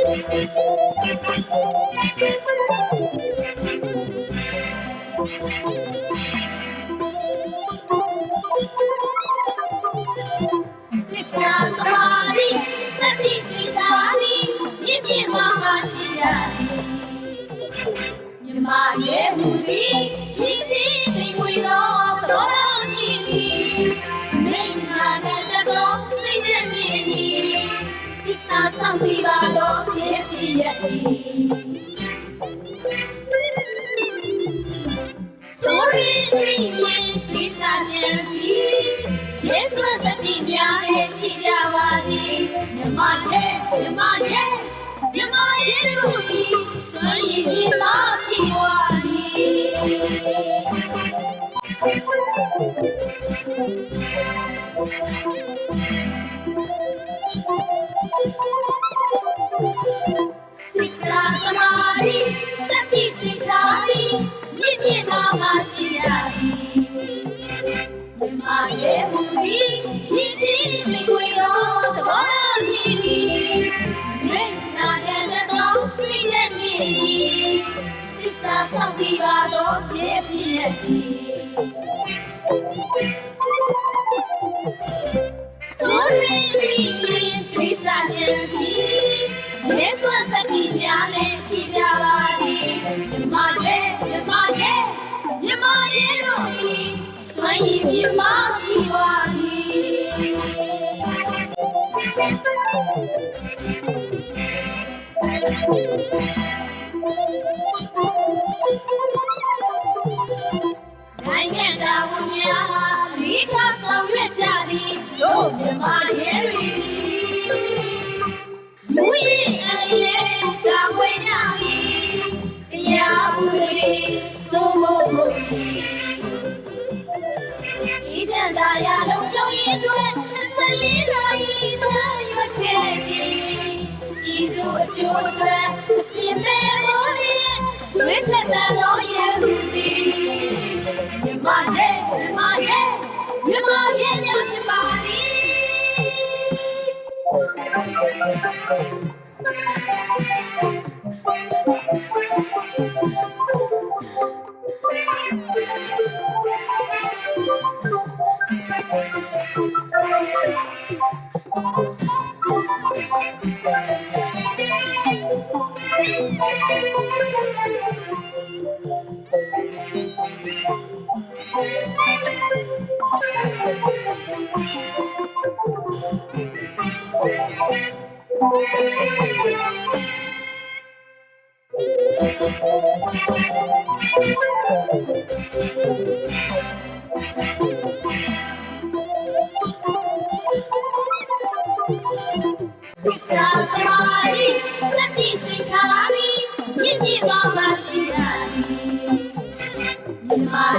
သစ္စာသမာဓိတတိ ဆောင်ပြီးပါတော့ဖြစ်ဖြစ်ရသည်တို့ရင်ဒီရင်ဒီစာချင်စီယေရှုတတိများရဲ့ရှိကြပါသည်မြမရဲ့မြမရဲ့မြမရဲ့တို့ဒီဆွေရည်မပြေဝါသည်သ စ္စာသမာဓိတတိစိတ်ဓာတိမြင့်မြင့်မာမရှိကြသည်မြမရဲ့မူသည်ချင်းချင်းလေးဝေရောတဘောရမြည်သည်မေနာတဲ့တော်စိတ်နဲ့မြည်သည်သစ္စာဆောင်ပြီးပါတော့ဖြစ်ဖြစ်သည်တို့ရင်ဒီရင်တွေးစားခြင်းစီ ယေရှုတတိများလည်းရှိကြပါသည်မြမရဲ့မြမရဲ့မြမရဲ့တို့ဒီဆွမ်းရည်မြမပြီးပါသည် နိုင်ငံတော်ဝန်များမိသားဆောင်ရွက်ကြသည်တို့မြမရဲ့ ဤချမ်းသာရာလုံးချုံရင်တွေဆက်လေးတိုင်းချမ်းရွက်ခဲ့သည်ဤသူအကျိုးအတွက်စင်သေးမိုးလေးဆွေးထက်တဲ့တော်ရဲ့လူသည် မြမ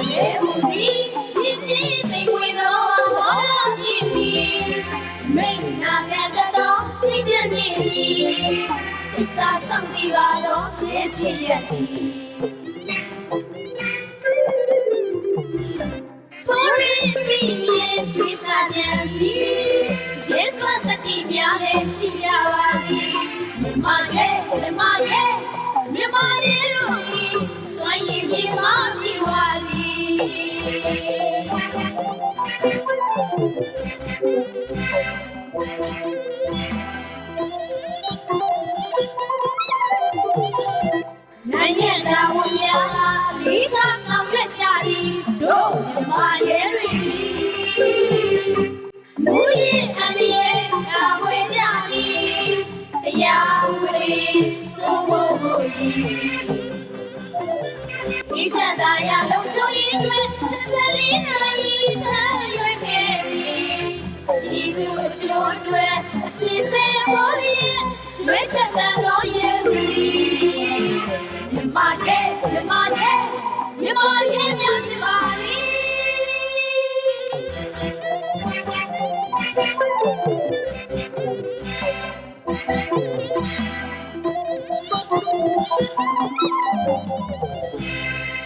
ရဲ့မြမရဲ့မြမရဲ့မြတ်ဖြစ်ပါသည်သ စ္စာသမာဓိတတိစိတ်ထားသည်မြင့်မြင့်မာမရှိကြသည်မြမရဲ့မူသည်ချင်းချင်းသိမ်ဝေသောဘောရမြည်သည်မိန်နာခဲ့သောစိတ်ပြည့်နေသည်သစ္စာဆောင်ဒီပါတော့ဖြစ်ဖြစ်ရသည် ဒီချမ်းသာရလုံးချုံရင်တွင်ဆက်လေးနိုင်ထားရွယ်ခဲ့သည်ဒီလူအချို့တွေအစင်သေးမော်ရီဆွေးချက်တော်ရဲ့လူမြမရဲ့မြမရဲ့မြမရဲ့မြတ်မြပါသည်။ すいません。